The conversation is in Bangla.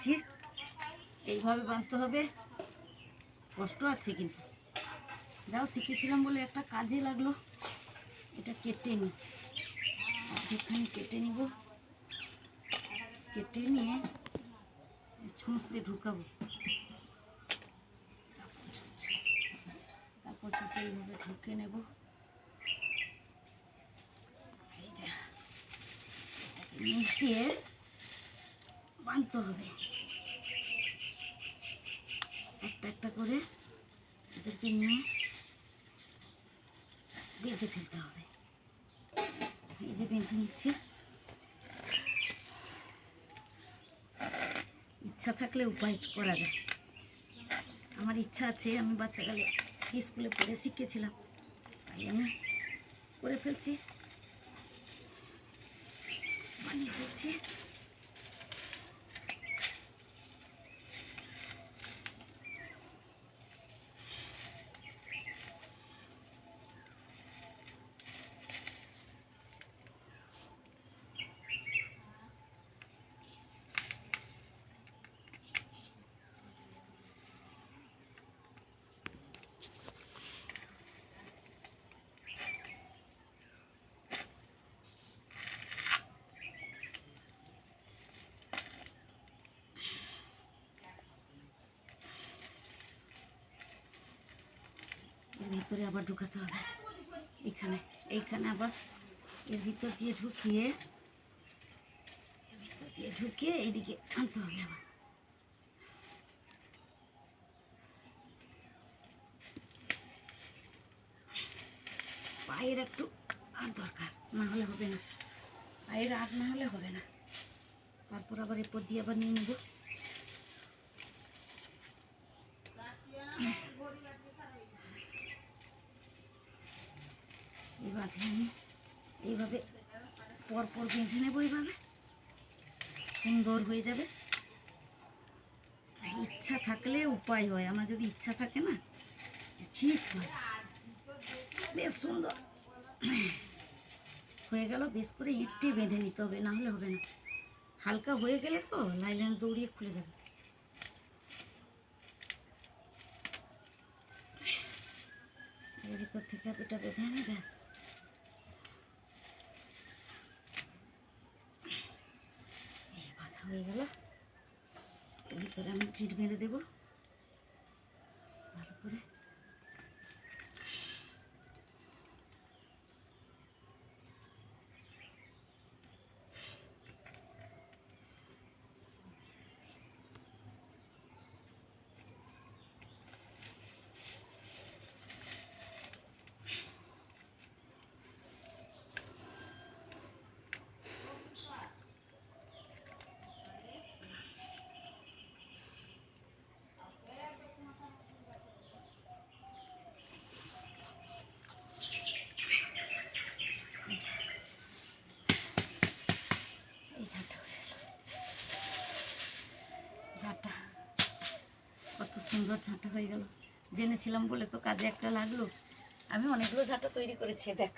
নিচ্ছি এইভাবে বাঁধতে হবে। কষ্ট আছে কিন্তু। যাও, শিখেছিলাম বলে একটা কাজে লাগল। এটা কেটে নিই অর্ধেকখানি কেটে নিব। কেটে নিয়ে ছুঁচতে ঢুকাবো। তারপর ছুঁচে এইভাবে ঢুকে নেব। এই যা। নিচ দিয়ে বাঁধতে হবে। একটা একটা করে এদেরকে নিয়ে বেঁধে ফেলতে হবে। এই যে বেঁধে নিচ্ছি। ইচ্ছা থাকলে উপায় করা যায়। আমার ইচ্ছা আছে, আমি বাচ্চাকালে স্কুলে পড়ে শিখেছিলাম। তাই আমি করে ফেলছি। বানিয়ে ফেলছি। ভিতরে আবার ঢুকাতে হবে। এখানে, এইখানে আবার এর ভিতর দিয়ে ঢুকিয়ে ভিতর দিয়ে ঢুকিয়ে এইদিকে আনতে হবে আবার। পায়ের একটু আর দরকার, না হলে হবে না। পায়ের আর না হলে হবে না। তারপর আবার এরপর দিয়ে আবার নিয়ে নেব। বাঁধে আমি। এইভাবে পরপর বেঁধে নেব এইভাবে। সুন্দর হয়ে যাবে। ইচ্ছা থাকলে উপায় হয়, আমার যদি ইচ্ছা থাকে না, ঠিক হয় বেশ সুন্দর। হয়ে গেল, বেশ করে ইটটি বেঁধে নিতে হবে, না হলে হবে না। হালকা হয়ে গেলে তো লাইলাইন দৌড়িয়ে খুলে যাবে। এর ভিতর থেকে এটা বেঁধে আনি, ব্যাস এই বাঁধা হয়ে গেল। ভিতরে আমি গ্রিট মেরে দেবো। ভালো করে। ঝাঁটা। কত সুন্দর ঝাঁটা হয়ে গেল। জেনেছিলাম বলে তো কাজে একটা লাগল। আমি অনেকগুলো ঝাঁটা তৈরি করেছি, দেখ।